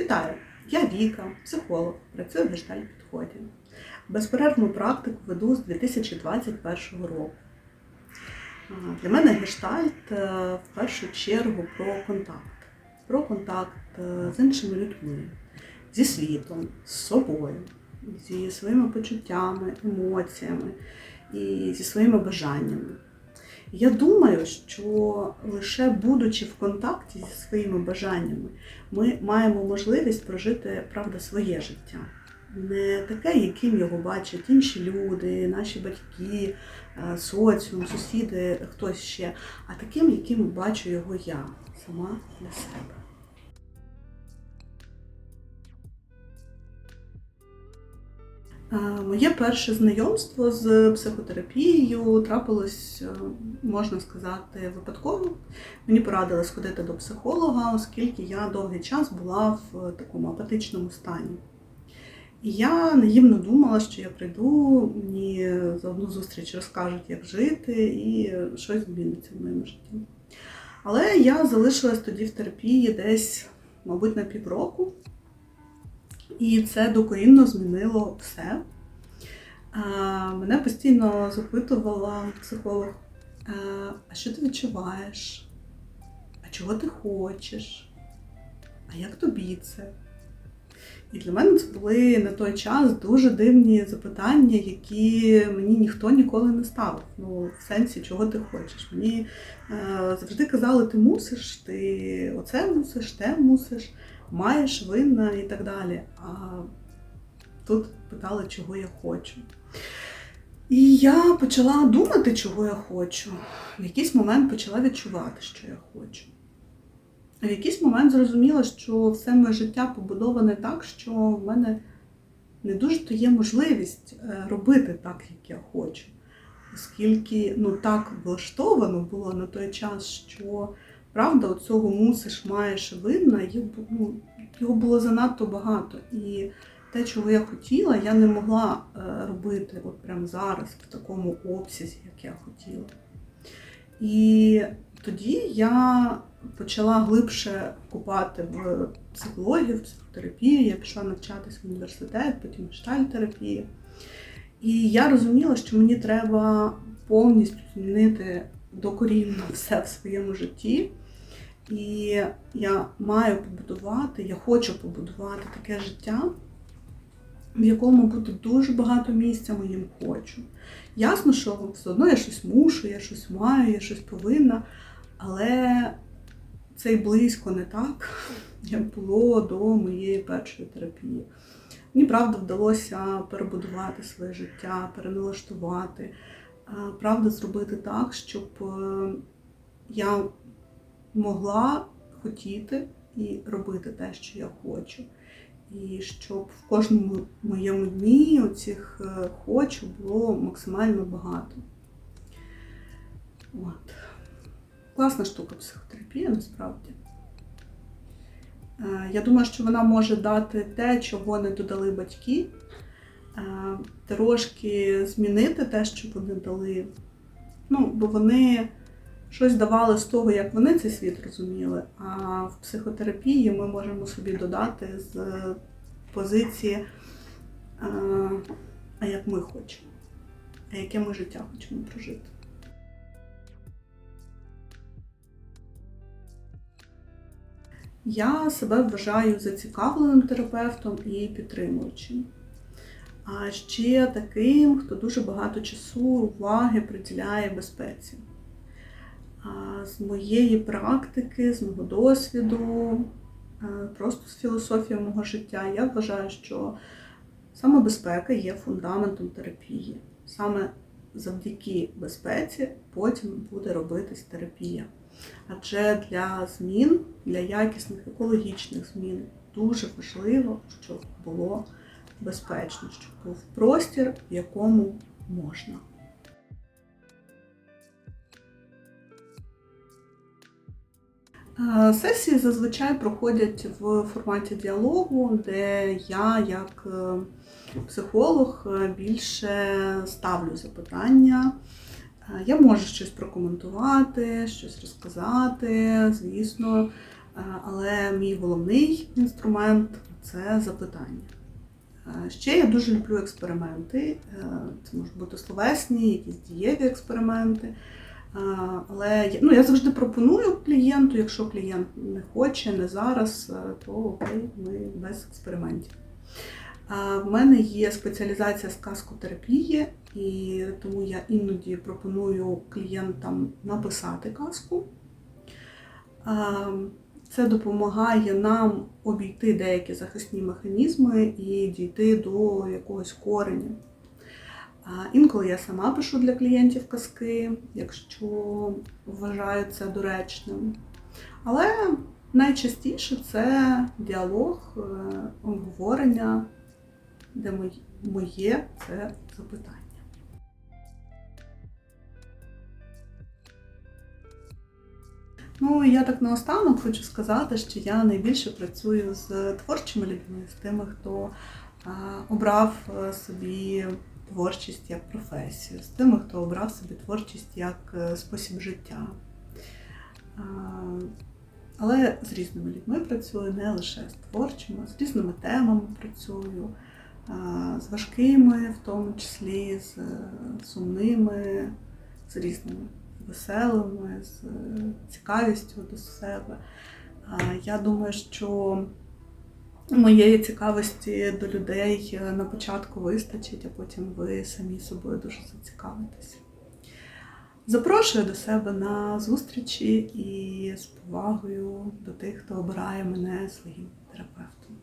Вітаю! Я Віка, психолог, працюю в гештальт підході. Безперервну практику веду з 2021 року. Для мене гештальт е, в першу чергу про контакт. Про контакт е, з іншими людьми, зі світом, з собою, зі своїми почуттями, емоціями і зі своїми бажаннями. Я думаю, що лише будучи в контакті зі своїми бажаннями, ми маємо можливість прожити правда своє життя. Не таке, яким його бачать інші люди, наші батьки, е, соціум, сусіди, хтось ще, а таким, яким бачу його я сама для себе. Моє перше знайомство з психотерапією трапилось, е, можна сказати, випадково. Мені порадили сходити до психолога, оскільки я довгий час була в такому апатичному стані. І я наївно думала, що я прийду, мені за одну зустріч розкажуть, як жити, і щось зміниться в моєму житті. Але я залишилась тоді в терапії десь, мабуть, на півроку. І це докорінно змінило все. Мене постійно запитувала психолог, «А, що ти відчуваєш? А чого ти хочеш? А як тобі це? І для мене це були на той час дуже дивні запитання, які мені ніхто ніколи не ставив. Ну, в сенсі, чого ти хочеш. Мені е, завжди казали, ти мусиш, ти оце мусиш, те мусиш маєш, винна і так далі. А тут питали, чого я хочу. І я почала думати, чого я хочу. В якийсь момент почала відчувати, що я хочу. А в якийсь момент зрозуміла, що все моє життя побудоване так, що в мене не дуже то є можливість е, робити так, як я хочу. Оскільки ну, так влаштовано було на той час, що правда, оцього мусиш, маєш винна, ну, його було занадто багато. І те, чого я хотіла, я не могла е, робити от прямо зараз, в такому обсязі, як я хотіла. І тоді я почала глибше купати в психологію, в психотерапію, я пішла навчатися в університет, потім штальтерапії. І я розуміла, що мені треба повністю змінити докорінно все в своєму житті. І я маю побудувати, я хочу побудувати таке життя, в якому буде дуже багато місця моїм хочу. Ясно, що все одно я щось мушу, я щось маю, я щось повинна, але це й близько не так, як було до моєї першої терапії. Мені правда вдалося перебудувати своє життя, переналаштувати, правда, зробити так, щоб е, я могла хотіти і робити те, що я хочу. І щоб в кожному моєму дні оцих е, хочу було максимально багато. От. Класна штука психотерапія насправді. Е, я думаю, що вона може дати те, чого не додали батьки, е, трошки змінити те, що вони дали. Ну, бо вони щось давали з того, як вони цей світ розуміли. А в психотерапії ми можемо собі додати з позиції, а як ми хочемо, а яке ми життя хочемо прожити. Я себе вважаю зацікавленим терапевтом і підтримуючим. А ще таким, хто дуже багато часу, уваги приділяє безпеці. З моєї практики, з мого досвіду, просто з філософії мого життя, я вважаю, що саме безпека є фундаментом терапії. Саме завдяки безпеці потім буде робитись терапія. Адже для змін, для якісних екологічних змін дуже важливо, щоб було безпечно, щоб був простір, в якому можна. Сесії зазвичай проходять в форматі діалогу, де я, як е, психолог, е, більше ставлю запитання. Е, я можу щось прокоментувати, щось розказати. Звісно, Е, Але мій головний інструмент це запитання. Е, Ще я дуже люблю експерименти. Е, Це можуть бути словесні, якісь дієві експерименти. Але ну, я завжди пропоную клієнту, якщо клієнт не хоче, не зараз, е, то окей, ми без експериментів. В мене є спеціалізація з казкотерапії, і тому я іноді пропоную клієнтам написати казку. Це допомагає нам обійти деякі захисні механізми і дійти до якогось кореня. Інколи я сама пишу для клієнтів казки, якщо вважаю це доречним. Але найчастіше це діалог, е, обговорення, де моє це запитання. Ну, я так наостанок хочу сказати, що я найбільше працюю з творчими людьми, з тими, хто а, обрав е, собі творчість як професію, з тими, хто обрав собі творчість як е, спосіб життя. Але з різними людьми працюю, не лише з творчими, з різними темами працюю, з важкими, в тому числі, з е, сумними, з різними веселими, з е, цікавістю до себе. Я думаю, що моєї цікавості до людей е, на початку вистачить, а потім ви самі собою дуже зацікавитесь. Запрошую до себе на зустрічі і з повагою до тих, хто обирає мене своїм терапевтом.